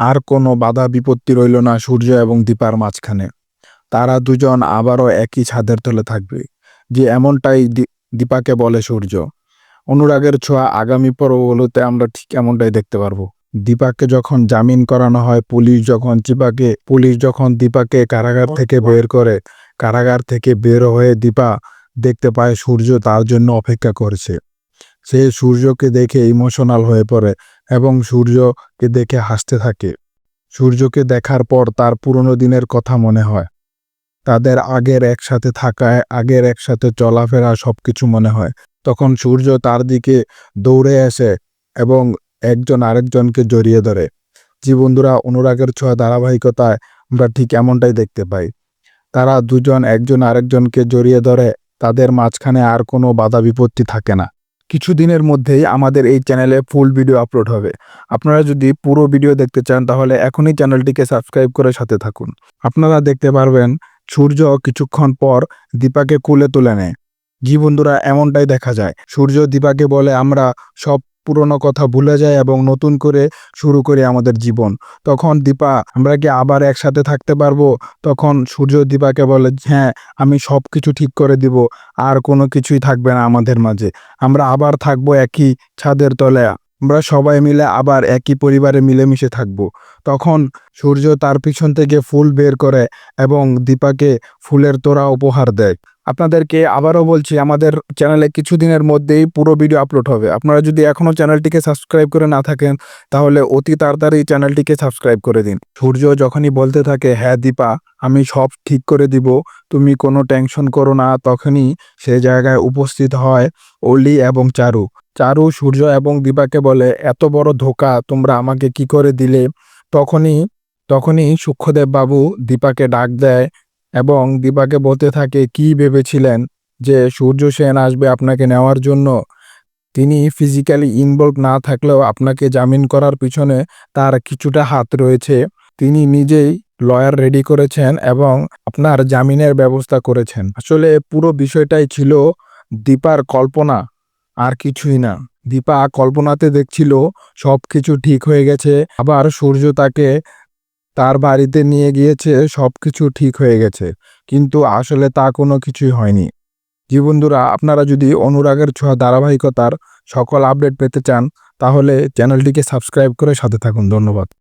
আর কোনো বাধা বিপত্তি রইল না সূর্য এবং দীপার মাঝখানে। তারা দুজন আবারও একই ছাদের তলে থাকবে, যে এমনটাই দীপাকে বলে সূর্য। অনুরাগের ছোঁয়া আগামী পর্বগুলোতে আমরা ঠিক এমনটাই দেখতে পারব। দীপাকে যখন জামিন করানো হয়, পুলিশ যখন দীপাকে, পুলিশ যখন দীপাকে কারাগার থেকে বের করে, কারাগার থেকে বের হয়ে দীপা দেখতে পায় সূর্য তার জন্য অপেক্ষা করছে। সে সূর্যকে দেখে ইমোশনাল হয়ে পড়ে। এবং সূর্যকে দেখে হাসতে থাকে। সূর্যকে দেখার পর তার পুরনো দিনের কথা মনে হয়। তাদের আগের একসাথে থাকায়, আগের একসাথে চলাফেরা সবকিছু মনে হয়। তখন সূর্য তার দিকে দৌড়ে আসে এবং একজন আরেকজনকে জড়িয়ে ধরে। জি বন্ধুরা, অনুরাগের ছোঁয়া ধারাবাহিকতায় আমরা ঠিক এমনটাই দেখতে পাই। তারা দুজন, একজন আরেকজনকে জড়িয়ে ধরে, তাদের মাঝখানে আর কোনো বাধা বিপত্তি থাকে না। কিছুদিনের মধ্যেই আমাদের এই চ্যানেলে ফুল ভিডিও আপলোড হবে। আপনারা যদি পুরো ভিডিও দেখতে চান, তাহলে এখনই চ্যানেলটিকে সাবস্ক্রাইব করে সাথে থাকুন। আপনারা দেখতে পারবেন সূর্য কিছুক্ষণ পর দীপাকে কুলে তুলে নেয়। জীবন্ধুরা এমনটাই দেখা যায়। সূর্য দীপাকে বলে, আমরা সব পুরনো কথা ভুলে যাই এবং নতুন করে শুরু করি আমাদের জীবন। তখন দীপা, আমরা কি আবার একসাথে থাকতে পারব? তখন সূর্য দীপাকে বলে হ্যাঁ আমি সব কিছু ঠিক করে দিব, আর কোনো কিছুই থাকবে না আমাদের মাঝে। আমরা আবার থাকব একই ছাদের তলে আমরা সবাই মিলে আবার একই পরিবারে মিলেমিশে থাকব। তখন সূর্য তার পিছন থেকে ফুল বের করে এবং দীপাকে ফুলের তোড়া উপহার দেয়। আপনাদেরকে আবারও বলছি, আমাদের চ্যানেলে কিছুদিনের মধ্যেই পুরো ভিডিও আপলোড হবে। আপনারা যদি এখনও চ্যানেলটিকে সাবস্ক্রাইব করে না থাকেন, তাহলে অতি তাড়াতাড়ি চ্যানেলটিকে সাবস্ক্রাইব করে দিন। সূর্য যখনই বলতে থাকে হ্যাঁ দীপা, আমি সব ঠিক করে দিব, তুমি কোনো টেনশন করো না, তখনই সে জায়গায় উপস্থিত হয় অলি এবং চারু। চারু সূর্য এবং দীপাকে বলে, এত বড় ধোকা, তোমরা আমাকে কি করে দিলে? তখনই তখনই সূক্ষ্মদেব বাবু দীপাকে ডাক দেয় এবং দীপাকে বলতে থাকে, কি ভেবেছিলেন যে সূর্য সেন আসবে আপনাকে নেওয়ার জন্য? তিনি ফিজিক্যালি ইনভলভ না থাকলেও আপনাকে জামিন করার পিছনে তার কিছুটা হাত রয়েছে। তিনি নিজেই লয়ার রেডি করেছেন এবং আপনার জামিনের ব্যবস্থা করেছেন। আসলে পুরো বিষয়টাই ছিল দীপার কল্পনা, আর কিছুই না। দীপা কল্পনাতে দেখছিল সব কিছু ঠিক হয়ে গেছে, আবার সূর্য তাকে তার বাড়িতে নিয়ে গিয়েছে সব কিছু ঠিক হয়ে গেছে। কিন্তু আসলে তা কোনো কিছুই হয়নি। জি বন্ধুরা, আপনারা যদি অনুরাগের ছোঁয়া ধারাবাহিকতার সকল আপডেট পেতে চান, তাহলে চ্যানেলটিকে সাবস্ক্রাইব করে সাথে থাকুন। ধন্যবাদ।